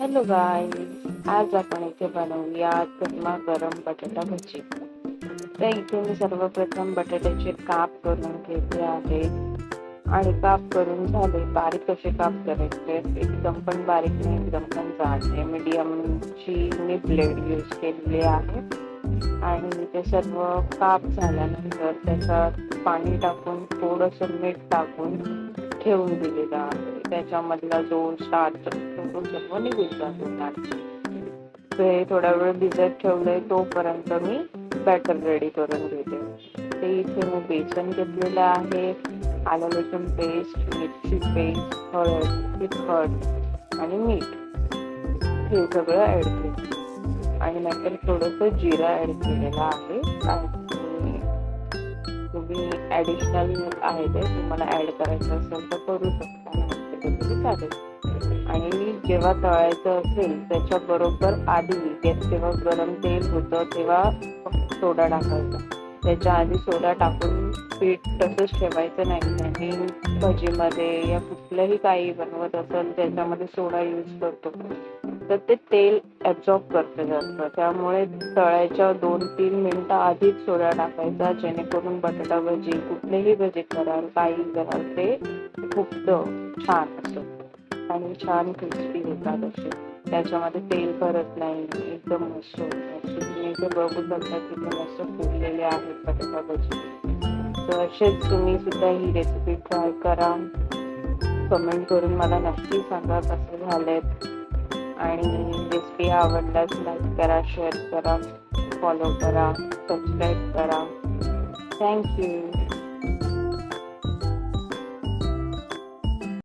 Hello गाय आज आपण इथे बनवूया गरमा गरम बटाटा भजी. तर इथे मी सर्वप्रथम बटाट्याचे काप करून घेतले आहे आणि काप करून झाले बारीक कसे काप करायचे? एकदम पण बारीक नाही एकदम पण जाड मीडियमची मी ब्लेड यूज केलेली आहे. आणि ते सर्व काप झाल्यानंतर त्याच्यात पाणी टाकून थोडंसं मीठ टाकून ठेवून दिलेलं आहे. त्याच्यामधला जो स्टार्च तो सर्व निघून जातो स्टार्च ते थोडा वेळ भिजत ठेवलंय तोपर्यंत मी बॅटर रेडी करून घेते. ते इथे मी बेसन घेतलेलं आहे. आलं लसूण पेस्ट मिरची पेस्ट हळद तिखट आणि मीठ. हे सगळं ऍड केलं. आणि नंतर थोडंसं जिरा ऍड केलेला आहे. आणि तुम्ही ॲडिशनल आहे ते तुम्हाला ऍड करायचं असेल तर करू शकता. नाही तरी चालेल आणि जेव्हा तळायचं असेल त्याच्या बरोबर आधी गॅस तेव्हा गरम तेल होतं तेव्हा सोडा टाकायचा. त्याच्या आधी सोडा टाकून पीठ तसंच ठेवायचं नाही आणि भजीमध्ये या कुठलंही काही बनवत असेल त्याच्यामध्ये सोडा यूज करतो. तर ते तेल ॲब्झॉर्ब करतं जास्त. त्यामुळे तळायच्या दोन तीन मिनटं आधीच सोडा टाकायचा जेणेकरून बटाटा भजी कुठलेही भजी कराल काही कराल ते खूप छान असतं आणि छान क्रिस्पी होतात असे. त्याच्यामध्ये तेल भरत नाही एकदम मस्त तुम्ही इथे बघू शकता की मस्त फुगलेले आहेत बटाटा भजी तर असेच तुम्ही सुद्धा ही रेसिपी ट्राय करा. कमेंट करून मला नक्की सांगा कसं झालेत आणि रेसिपी आवडल्यास लाईक करा शेअर करा फॉलो करा सबस्क्राईब करा. थँक्यू